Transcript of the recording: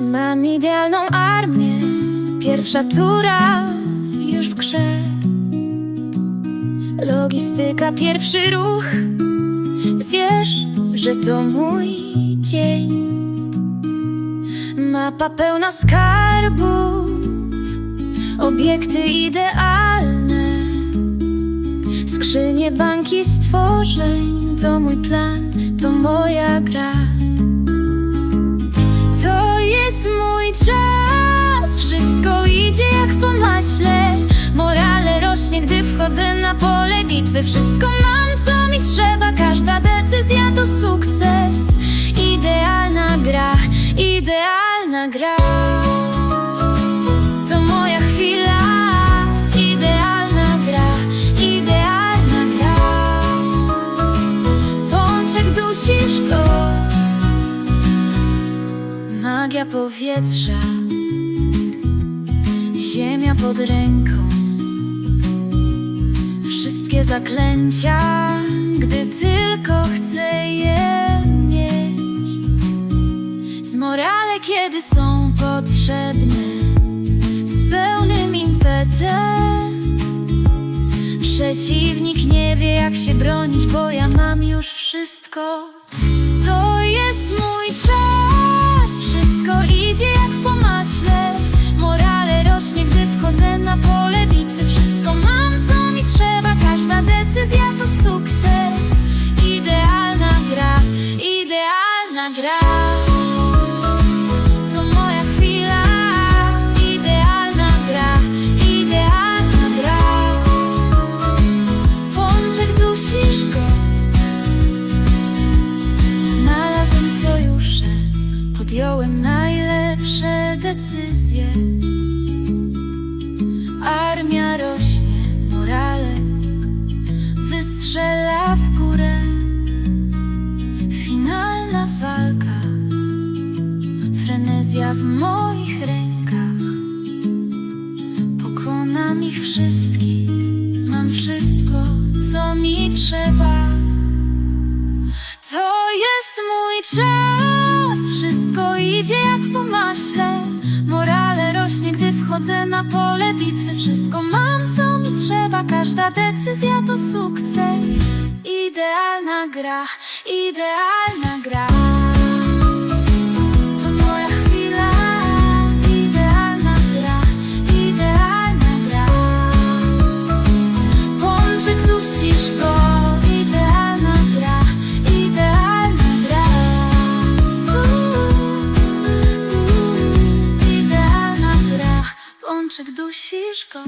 Mam idealną armię, pierwsza tura już w grze. Logistyka, pierwszy ruch, wiesz, że to mój dzień. Mapa pełna skarbów, obiekty idealne. Skrzynie, banki stworzeń, to mój plan, to moja gra. To jest mój czas, wszystko idzie jak po maśle. Morale rośnie, gdy wchodzę na pole bitwy. Wszystko mam, co mi trzeba, każda decyzja to sukces. Magia powietrza, ziemia pod ręką. Wszystkie zaklęcia, gdy tylko chcę je mieć. Z morale, kiedy są potrzebne, z pełnym impetem. Przeciwnik nie wie, jak się bronić, bo ja mam już wszystko. To jest podjąłem najlepsze decyzje. Armia rośnie, morale wystrzela w górę. Finalna walka, frenezja w moich rękach. Pokonam ich wszystkich, mam wszystko, co mi trzeba. To jest mój czas, wchodzę na pole bitwy. Wszystko mam, co mi trzeba, każda decyzja to sukces. Idealna gra, idealna gra. тишка.